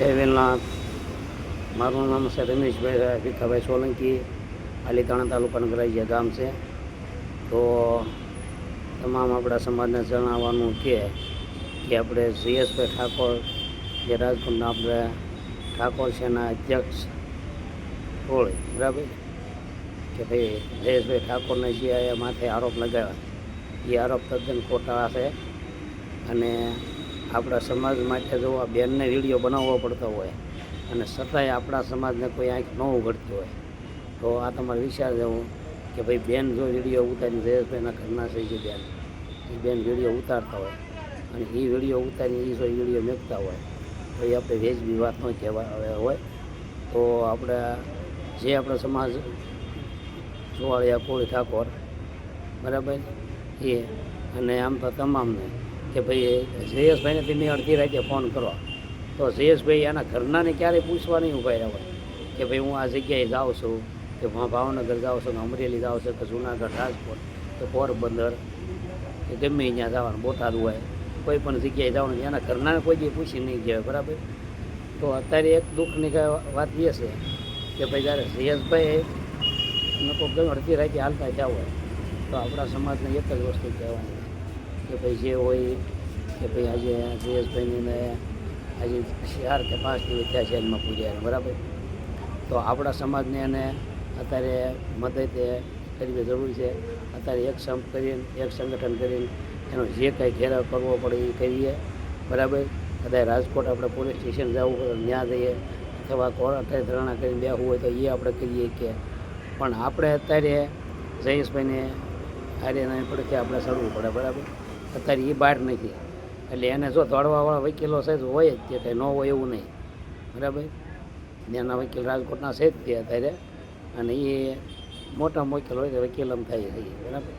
જય વેલનાથ મારું નામ છે રમેશભાઈ ભીખાભાઈ સોલંકી, આલીતાણા તાલુકાનું ગ્રાહ્ય ગામ છે. તો તમામ આપણા સમાજને જણાવવાનું કે કે આપણે સીએસભાઈ ઠાકોર, જે રાજકોટના આપણે ઠાકોર છે એના અધ્યક્ષ હોય, બરાબર? કે ભાઈ જયેશભાઈ ઠાકોરને જે માથે આરોપ લગાવ્યા, એ આરોપ તદ્દન ખોટા છે. અને આપણા સમાજ માટે જો આ બેનને વીડિયો બનાવવો પડતો હોય અને છતાંય આપણા સમાજને કોઈ આંખ ન ઉઘડતી હોય, તો આ તમારે વિચાર દેવું કે ભાઈ બેન જો વીડિયો ઉતારીને જયેશભાઈના ઘરના છે જે બેન, એ બેન વીડિયો ઉતારતા હોય અને એ વીડિયો ઉતારીને એ જો વીડિયો મેકતા હોય, તો એ આપણે વેજબી વાત ન કહેવા હોય. તો આપણે જે આપણો સમાજ સુવાળિયા કોળી ઠાકોર, બરાબર? એ અને આમ તો તમામને કે ભાઈ શ્રેયસભાઈને તમે અડધી રાતે ફોન કરો. તો શ્રેયસભાઈ એના ઘરનાને ક્યારેય પૂછવા નહીં ઊભા રહ્યા હોય. કે ભાઈ, હું આ જગ્યાએ જાઉં છું, કે ભાવનગર જાઉં છું, કે અમરેલી જાઉં છું, કે જુનાગઢ, રાજકોટ, કે પોરબંદર, કે ગમે ત્યાં જવાનું, બોટાદ હોય, કોઈ પણ જગ્યાએ જવાનું એના ઘરનાને કોઈ દી પૂછી નહીં કહેવાય, બરાબર? તો અત્યારે એક દુઃખની કાંઈ વાત એ છે કે ભાઈ, જ્યારે શ્રેયસભાઈ લોકો ગમે અડધી રાતે હાલતા જાવ હોય, તો આપણા સમાજને એક જ વસ્તુ કહેવાની કે ભાઈ જે હોય કે ભાઈ આજે જયેશભાઈને આજે ચાર કે પાંચ દિવસ થયા જેલમાં પૂજ્યા બરાબર? તો આપણા સમાજને એને અત્યારે મદદ કરવી જરૂરી છે. અત્યારે એક સંપ કરીને, એક સંગઠન કરીને એનો જે કંઈ ઘેરાવ કરવો પડે એ કરીએ, બરાબર? કદાચ રાજકોટ આપણે પોલીસ સ્ટેશન જવું હોય ત્યાં જઈએ, અથવા કોર્ટે ધરણા કરીને બેસવું હોય તો એ આપણે કરીએ કે. પણ આપણે અત્યારે જયેશભાઈને આર્યના પડે કે આપણે ચડવું પડે, બરાબર? અત્યારે એ બહાર નથી. એટલે એને જો દોડવાવાળા વકીલો છે હોય જ તે ન હોય એવું નહીં. બરાબર? ત્યાંના વકીલ રાજકોટના છે જ તે અત્યારે. અને એ મોટા વકીલ હોય તો વકીલમ થાય છે. બરાબર?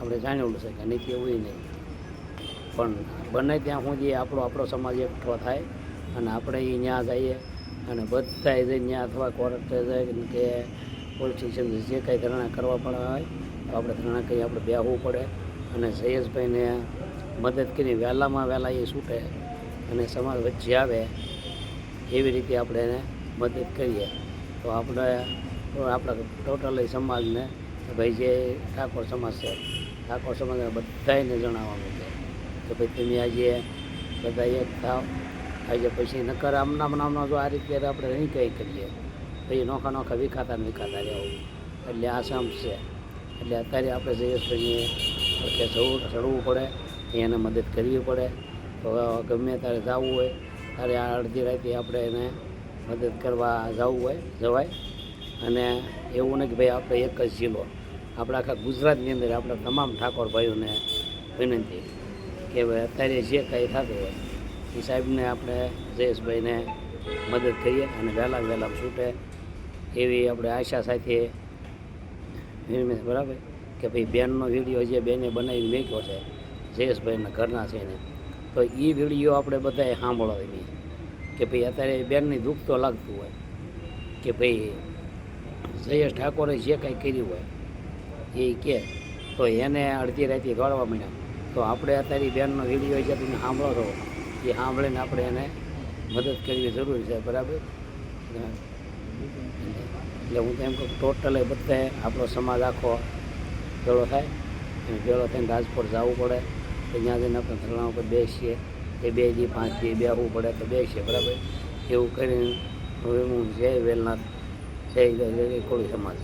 આપણે જાણેલું છે કે નીતિ એવું નહીં. પણ બને ત્યાં સુધી આપણો આપણો સમાજ એકઠો થાય અને આપણે એ ત્યાં જઈએ અને બધા જઈને ત્યાં અથવા કોર્ટે જાય કે પોલીસ સ્ટેશન જે કાંઈ ધરણા કરવા પડે હોય તો આપણે ધરણા કંઈ આપણે બેહવું પડે. અને સૈયદભાઈને મદદ કરી, વહેલામાં વહેલા એ છૂટે અને સમાજ વચ્ચે આવે, એવી રીતે આપણે એને મદદ કરીએ. તો આપણે આપણા ટોટલી સમાજને ભાઈ જે ઠાકોર સમાજ છે, ઠાકોર સમાજને બધાને જણાવવાનું છે કે ભાઈ તમે આજે બધા એક થાવ, આજે પછી નકર આમના નામના જો આ રીતે આપણે નહીં કંઈ કરીએ. પછી નોખા નોખા વિખાતા ને વિખાતા રહેવું. એટલે આ સમ છે. એટલે અત્યારે આપણે જયેશભાઈને કે જવું ચડવું પડે. એને મદદ કરવી પડે. તો ગમે ત્યારે જવું હોય, ત્યારે આ અડધી રાતે આપણે એને મદદ કરવા જવું હોય, જવાય. અને એવું નહીં કે ભાઈ આપણે એક જ જિલ્લો આપણા આખા ગુજરાતની અંદર આપણા તમામ ઠાકોર ભાઈઓને વિનંતી કે ભાઈ અત્યારે જે કંઈ થતું હોય, એ સાહેબને આપણે જયેશભાઈને મદદ કરીએ અને વહેલા વહેલા છૂટે એવી આપણે આશા સાથે. બરાબર? કે ભાઈ બેનનો વીડિયો જે બેને બનાવીને મેક્યો છે, જયેશભાઈના ઘરના છે ને, તો એ વીડિયો આપણે બધાએ સાંભળવાની કે ભાઈ અત્યારે બેનની દુઃખ તો લાગતું હોય. કે ભાઈ જયેશ ઠાકોરે જે કાંઈ કર્યું હોય એ કે. તો એને અડધી રાતે ગાળવા માંડ્યા. તો આપણે અત્યારે બેનનો વીડિયો જે તમે સાંભળો છો, એ સાંભળીને આપણે એને મદદ કરવી જરૂરી છે, બરાબર? એટલે હું તો એમ કહું ટોટલે બધાએ આપણો સમાજ આખો ભેળો થાય, અને ભેળો થઈને રાજકોટ જવું પડે. તો ત્યાં જઈને આપણે ધરણા ઉપર બેસીએ. એ બે દી, પાંચ દી બેસવું પડે તો બેસીએ, બરાબર? એવું કરીને હું જય વેલનાથ જય કોળી સમાજ.